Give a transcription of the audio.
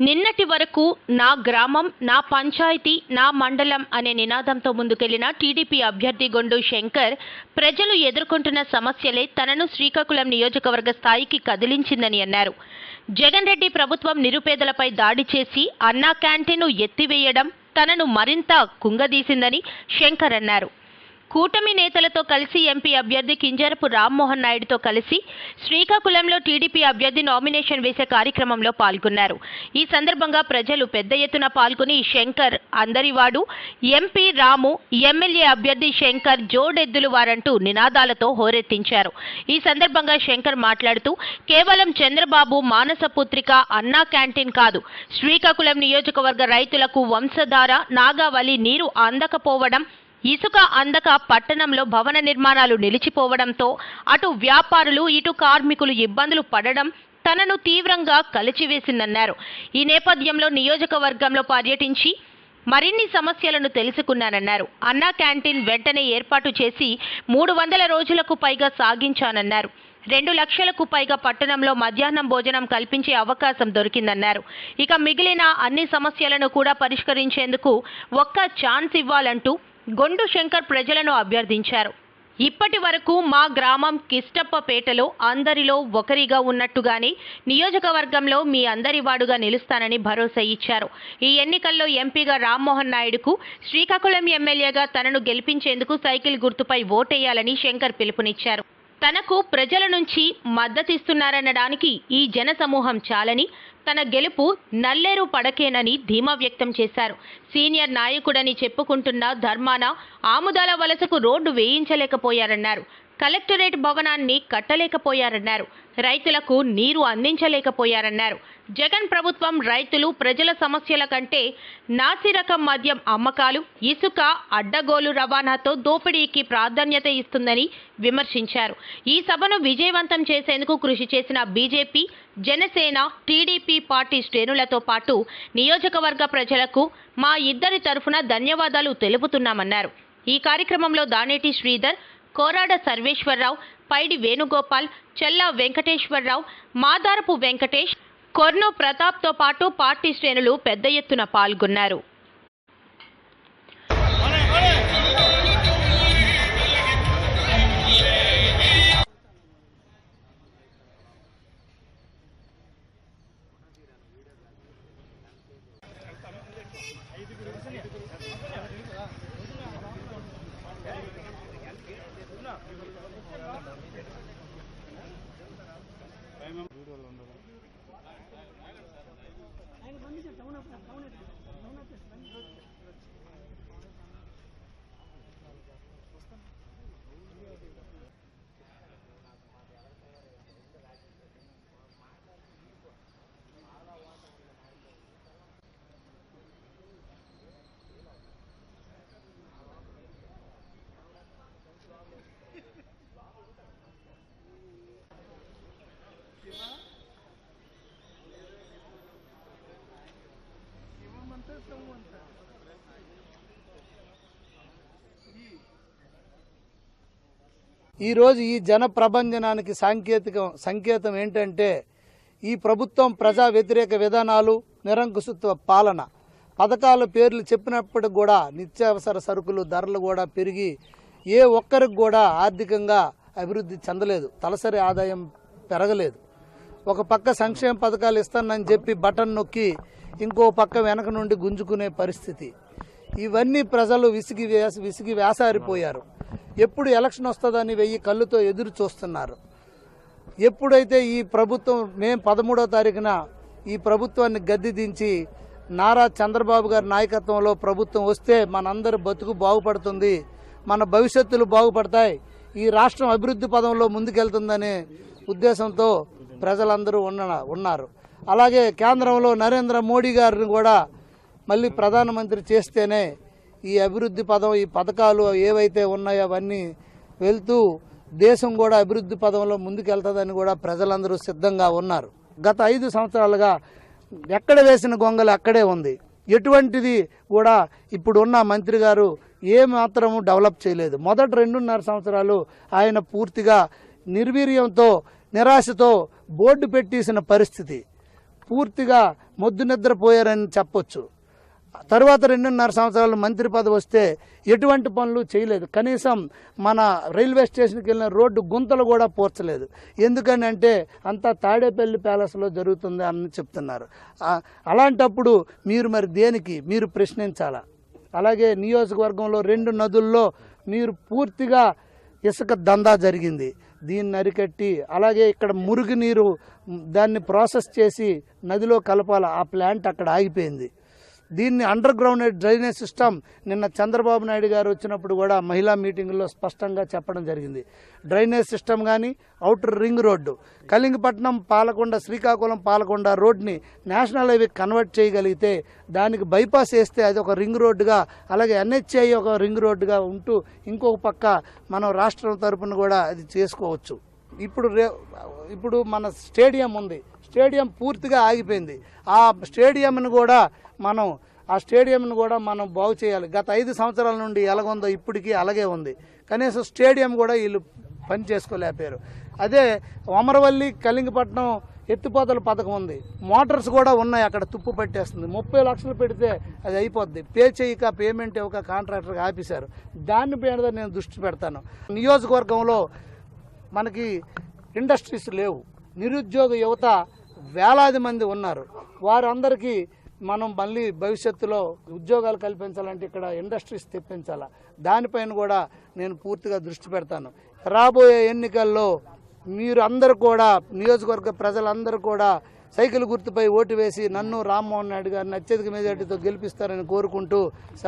నిన్నటి వరకు నా గ్రామం నా పంచాయతీ నా మండలం అనే నినాదంతో ముందుకెళ్ళిన టీడీపీ అభ్యర్థి గొండు శంకర్ ప్రజలు ఎదుర్కొంటున్న సమస్యలే తనను శ్రీకాకుళం నియోజకవర్గ స్థాయికి కదిలించిందని అన్నారు. జగన్ రెడ్డి ప్రభుత్వం నిరుపేదలపై దాడి చేసి అన్నా క్యాంటీన్ను ఎత్తివేయడం తనను మరింత కుంగదీసిందని శంకర్ అన్నారు. కూటమి నేతలతో కలిసి ఎంపీ అభ్యర్థి కింజరపు రామ్మోహన్ నాయుడుతో కలిసి శ్రీకాకుళంలో టీడీపీ అభ్యర్థి నామినేషన్ వేసే కార్యక్రమంలో పాల్గొన్నారు. ఈ సందర్భంగా ప్రజలు పెద్ద ఎత్తున పాల్గొని శంకర్ అందరివాడు ఎంపీ రాము ఎమ్మెల్యే అభ్యర్థి శంకర్ జోడెద్దులు వారంటూ నినాదాలతో హోరెత్తించారు. ఈ సందర్భంగా శంకర్ మాట్లాడుతూ కేవలం చంద్రబాబు మానస పుత్రిక అన్నా క్యాంటీన్ కాదు. శ్రీకాకుళం నియోజకవర్గ రైతులకు వంశధార నాగావళి నీరు అందకపోవడం ఇసుక అందక పట్టణంలో భవన నిర్మాణాలు నిలిచిపోవడంతో అటు వ్యాపారులు ఇటు కార్మికులు ఇబ్బందులు పడడం తనను తీవ్రంగా కలిచివేసిందన్నారు. ఈ నేపథ్యంలో నియోజకవర్గంలో పర్యటించి మరిన్ని సమస్యలను తెలుసుకున్నానన్నారు. అన్నా క్యాంటీన్ వెంటనే ఏర్పాటు చేసి మూడు వందల రోజులకు పైగా సాగించానన్నారు. రెండు లక్షలకు పైగా పట్టణంలో మధ్యాహ్నం భోజనం కల్పించే అవకాశం దొరికిందన్నారు. ఇక మిగిలిన అన్ని సమస్యలను కూడా పరిష్కరించేందుకు ఒక్క ఛాన్స్ ఇవ్వాలంటూ గొండు శంకర్ ప్రజలను అభ్యర్థించారు. ఇప్పటి వరకు మా గ్రామం కిష్టప్పపేటలో అందరిలో ఒకరిగా ఉన్నట్టుగానే నియోజకవర్గంలో మీ అందరి వాడుగా నిలుస్తానని భరోసా ఇచ్చారు. ఈ ఎన్నికల్లో ఎంపీగా రామ్మోహన్ నాయుడుకు శ్రీకాకుళం ఎమ్మెల్యేగా తనను గెలిపించేందుకు సైకిల్ గుర్తుపై ఓటేయాలని శంకర్ పిలుపునిచ్చారు. తనకు ప్రజల నుంచి మద్దతిస్తున్నారనడానికి ఈ జన సమూహం చాలని తన గెలుపు నల్లేరు పడకేనని ధీమా వ్యక్తం చేశారు. సీనియర్ నాయకుడని చెప్పుకుంటున్న ధర్మాన ఆముదాల వలసకు రోడ్డు వేయించలేకపోయారన్నారు. కలెక్టరేట్ భవనాన్ని కట్టలేకపోయారన్నారు. రైతులకు నీరు అందించలేకపోయారన్నారు. జగన్ ప్రభుత్వం రైతులు ప్రజల సమస్యల కంటే నాసిరకం మద్యం అమ్మకాలు ఇసుక అడ్డగోలు రవాణాతో దోపిడీకి ప్రాధాన్యత ఇస్తుందని విమర్శించారు. ఈ సభను విజయవంతం చేసేందుకు కృషి చేసిన బీజేపీ జనసేన టీడీపీ పార్టీ శ్రేణులతో పాటు నియోజకవర్గ ప్రజలకు మా ఇద్దరి తరఫున ధన్యవాదాలు తెలుపుతున్నామన్నారు. ఈ కార్యక్రమంలో దానేటి శ్రీధర్ కోరాడ సర్వేశ్వరరావు పైడి వేణుగోపాల్ చెల్లా వెంకటేశ్వరరావు మాదారపు వెంకటేష్ కొర్నో ప్రతాప్తో పాటు పార్టీ శ్రేణులు పెద్ద ఎత్తున పాల్గొన్నారు. ఈరోజు ఈ జన ప్రభంజనానికి సాంకేతిక సంకేతం ఏంటంటే ఈ ప్రభుత్వం ప్రజా వ్యతిరేక విధానాలు నిరంకుశత్వ పాలన. పథకాల పేర్లు చెప్పినప్పటికి కూడా నిత్యావసర సరుకులు ధరలు కూడా పెరిగి ఏ ఒక్కరికి కూడా ఆర్థికంగా అభివృద్ధి చెందలేదు. తలసరి ఆదాయం పెరగలేదు. ఒక పక్క సంక్షేమ పథకాలు ఇస్తానని చెప్పి బటన్ నొక్కి ఇంకో పక్క వెనక నుండి గుంజుకునే పరిస్థితి. ఇవన్నీ ప్రజలు విసిగి వేసి విసిగి వేసారిపోయారు ఎప్పుడు ఎలక్షన్ వస్తుందని వెయ్యి కళ్ళుతో ఎదురు చూస్తున్నారు. ఎప్పుడైతే ఈ ప్రభుత్వం మే పదమూడో తారీఖున ఈ ప్రభుత్వాన్ని గద్దె దించి నారా చంద్రబాబు గారి నాయకత్వంలో ప్రభుత్వం వస్తే మనందరి బతుకు బాగుపడుతుంది మన భవిష్యత్తులు బాగుపడతాయి ఈ రాష్ట్రం అభివృద్ధి పదంలో ముందుకెళ్తుందనే ఉద్దేశంతో ప్రజలందరూ ఉన్న ఉన్నారు. అలాగే కేంద్రంలో నరేంద్ర మోడీ గారిని కూడా మళ్ళీ ప్రధానమంత్రి చేస్తేనే ఈ అభివృద్ధి పదం ఈ పథకాలు ఏవైతే ఉన్నాయో అవన్నీ వెళ్తూ దేశం కూడా అభివృద్ధి పదంలో ముందుకెళ్తుందని కూడా ప్రజలందరూ సిద్ధంగా ఉన్నారు. గత ఐదు సంవత్సరాలుగా ఎక్కడ వేసిన గొంగలు అక్కడే ఉంది. ఎటువంటిది కూడా ఇప్పుడున్న మంత్రి గారు ఏ మాత్రము డెవలప్ చేయలేదు. మొదటి రెండున్నర సంవత్సరాలు ఆయన పూర్తిగా నిర్వీర్యంతో నిరాశతో బోర్డు పెట్టేసిన పరిస్థితి. పూర్తిగా మొద్దు నిద్రపోయారని చెప్పొచ్చు. తర్వాత రెండున్నర సంవత్సరాలు మంత్రి పదవి వస్తే ఎటువంటి పనులు చేయలేదు. కనీసం మన రైల్వే స్టేషన్కి వెళ్ళిన రోడ్డు గుంతలు కూడా పోర్చలేదు. ఎందుకని అంటే అంతా తాడేపల్లి ప్యాలెస్లో జరుగుతుంది అని చెప్తున్నారు. అలాంటప్పుడు మీరు మరి దేనికి? మీరు ప్రశ్నించాలా? అలాగే నియోజకవర్గంలో రెండు నదుల్లో మీరు పూర్తిగా ఇసుక దందా జరిగింది. దీన్ని అరికట్టి అలాగే ఇక్కడ మురుగునీరు దాన్ని ప్రాసెస్ చేసి నదిలో కలపాల? ఆ ప్లాంట్ అక్కడ ఆగిపోయింది. దీన్ని అండర్ గ్రౌండ్ డ్రైనేజ్ సిస్టమ్ నిన్న చంద్రబాబు నాయుడు గారు వచ్చినప్పుడు కూడా మహిళా మీటింగుల్లో స్పష్టంగా చెప్పడం జరిగింది. డ్రైనేజ్ సిస్టమ్ కానీ outer ring road Kalingapatnam Palakonda Srikakulam Palakonda రోడ్ని national highway convert చేయగలిగితే దానికి బైపాస్ వేస్తే అది ఒక రింగ్ రోడ్డుగా అలాగే ఎన్హెచ్ఐ ఒక రింగ్ రోడ్డుగా ఉంటూ ఇంకొక పక్క మనం రాష్ట్రం తరపున కూడా అది చేసుకోవచ్చు. ఇప్పుడు ఇప్పుడు మన స్టేడియం ఉంది. స్టేడియం పూర్తిగా ఆగిపోయింది. ఆ స్టేడియంను కూడా మనం ఆ స్టేడియంను కూడా మనం బాగు చేయాలి. గత ఐదు సంవత్సరాల నుండి ఎలాగుందో ఇప్పటికీ అలాగే ఉంది. కనీసం స్టేడియం కూడా వీళ్ళు పని చేసుకోలేకపోయారు. అదే అమరవల్లి కలింగపట్నం ఎత్తిపోతల పథకం ఉంది. మోటార్స్ కూడా ఉన్నాయి అక్కడ తుప్పు పట్టేస్తుంది. ముప్పై లక్షలు పెడితే అది అయిపోద్ది. పే చేయక పేమెంట్ ఇవ్వక కాంట్రాక్టర్కి ఆపేశారు. దాని మీద నేను దృష్టి పెడతాను. నియోజకవర్గంలో మనకి ఇండస్ట్రీస్ లేవు. నిరుద్యోగ యువత వేలాది మంది ఉన్నారు. వారందరికీ మనం మళ్ళీ భవిష్యత్తులో ఉద్యోగాలు కల్పించాలంటే ఇక్కడ ఇండస్ట్రీస్ తెప్పించాలా? దానిపైన కూడా నేను పూర్తిగా దృష్టి పెడతాను. రాబోయే ఎన్నికల్లో మీరు అందరూ కూడా నియోజకవర్గ ప్రజలందరూ కూడా సైకిల్ గుర్తుపై ఓటు వేసి నన్ను రామ్మోహన్ నాయుడు గారిని అత్యధిక మెజార్టీతో గెలిపిస్తారని కోరుకుంటూ